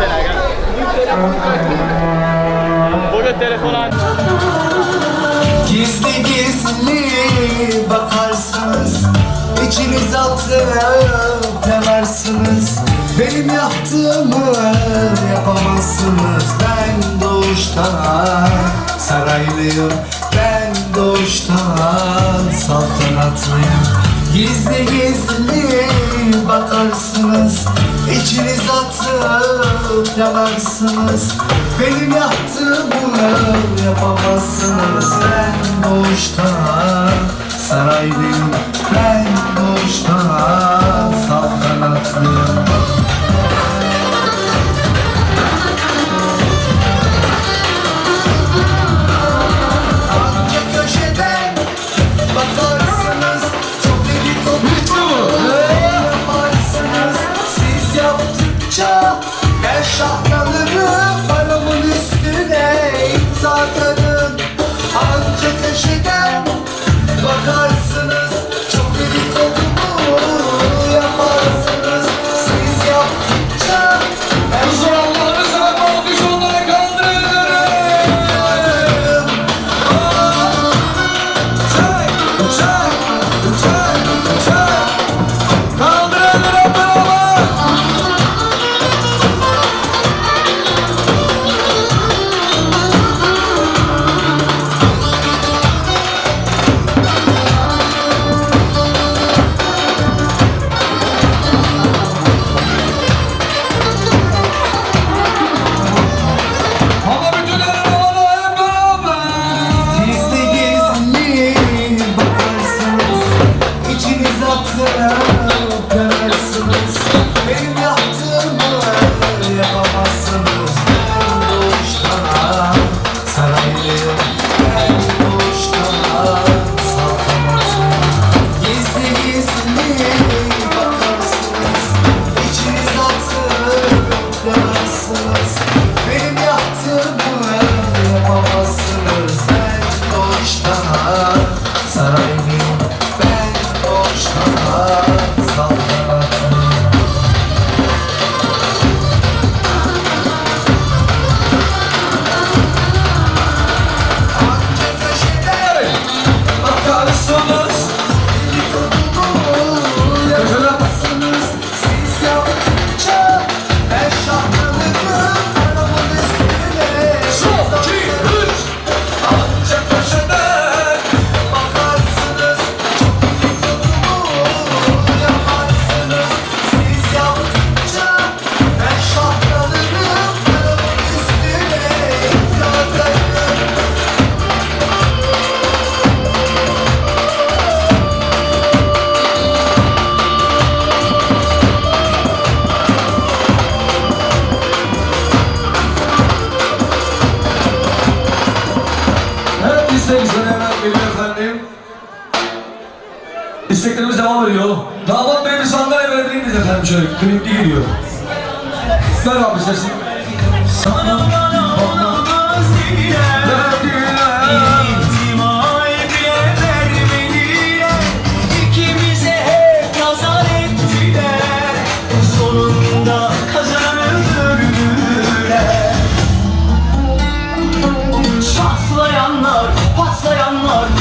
Aga. Bugün telefon aç. Gizli gizli bakarsınız İçiniz atıp ne varsınız Benim yaptığımı yapamazsınız Ben doğuştan saraylıyım Ben doğuştan saltanatlıyım Gizli gizli bakarsınız. İçiniz atıp yanarsınız Benim yaptığımı yapamazsınız. Ben doğuştan saraylıyım Ben doğuştan saltanatlıyım klipli gidiyor. Ver abi sesi. Sana olmaz diye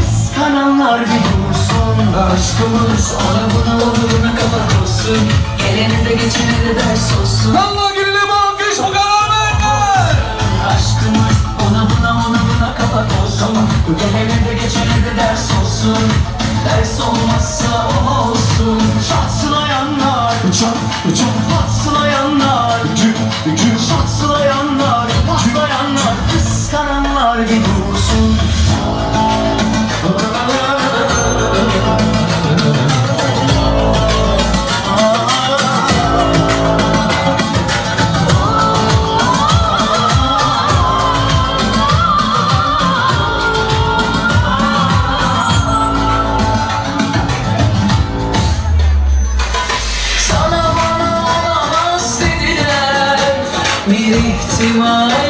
kıskananlar bir dursun Aşkımız ona buna ona buna kapak olsun Geleni de geçeni de ders olsun. Allah gününe bu alkış bu kadar ver. Aşkımız ona buna ona buna kapak olsun. Gelene de geçene de ders olsun. Ders olmazsa o olsun. Çatlayanlar Uçak, uçak, Patlayanlar güm, güm. Çatlayanlar Fatima.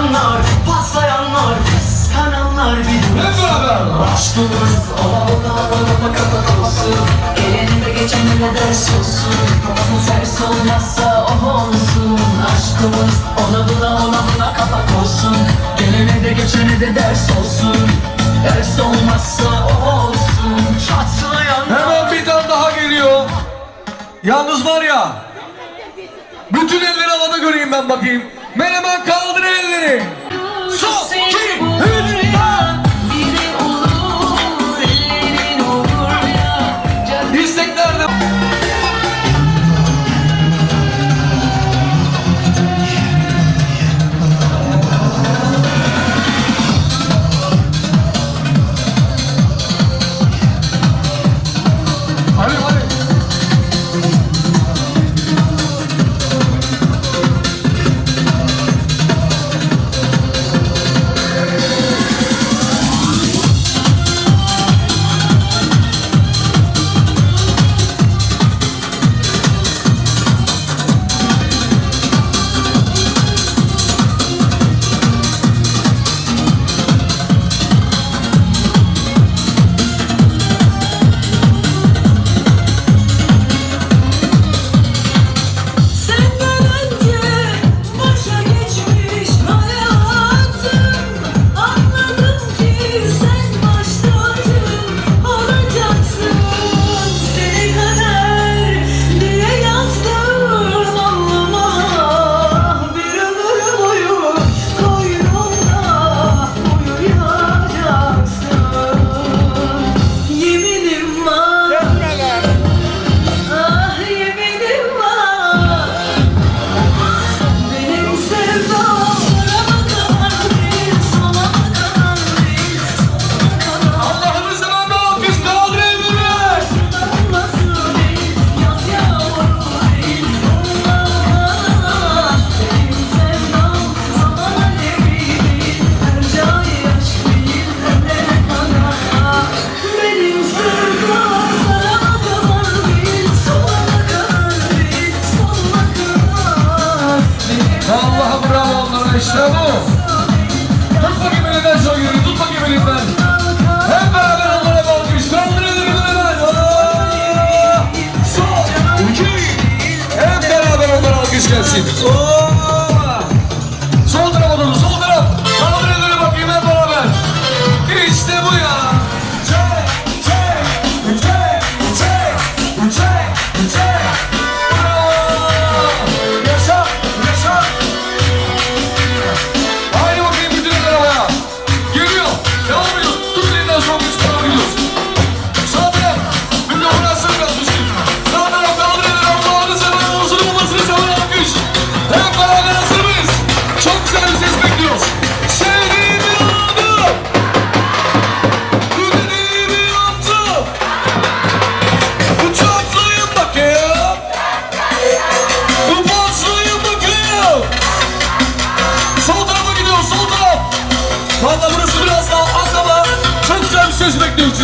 Kıskananlar, paslayanlar, kıskananlar bilir. Hep beraber Aşkımız alalım alalım kapak olsun Gelene de geçene de ders olsun? Kafamız ters olmazsa oh olsun. Aşkımız ona buna ona buna kapak olsun. Gelene de geçene de ders olsun. Ders olmazsa oh olsun. Çatlayanlar Hemen bir tane daha geliyor. Yalnız var ya bütün elleri havada göreyim ben bakayım. Menemen kaldır elleri. Son, iki, üç.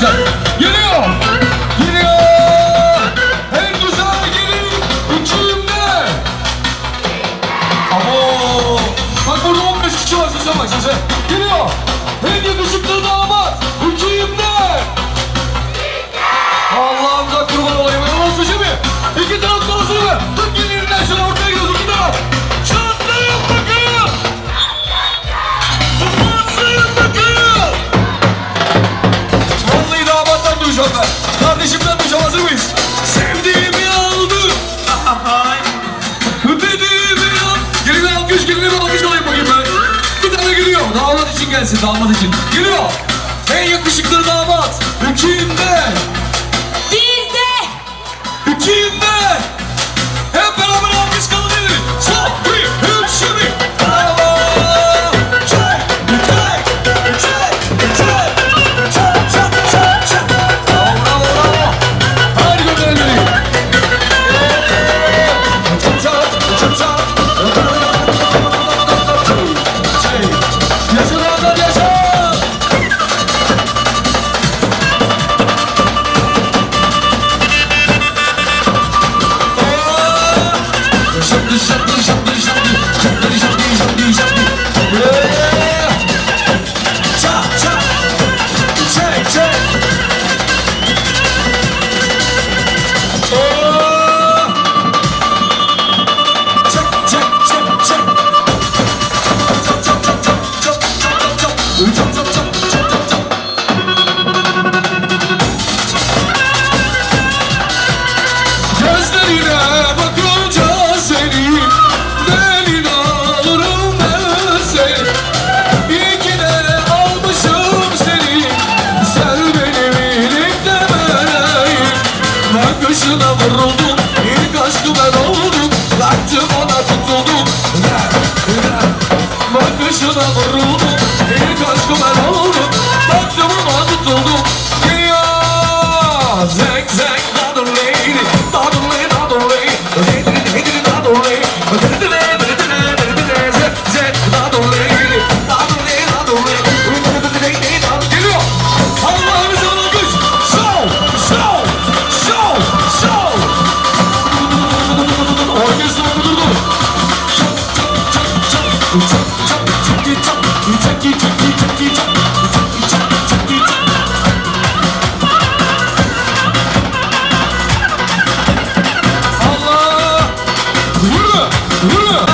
Go. Kardeşimden bu hazır mıyız? Sevdiğimi aldı. Dediğimi yap. Gelin bir alkış, gelin bir alkış olayım bakayım ben. Bir tane gülüyor. Damat için gelsin, damat için. Gülüyor. En yakışıklı damat. Hükümde. 你走 Luna!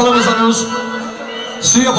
সংখ্যালঘু মানুষ স্বীয়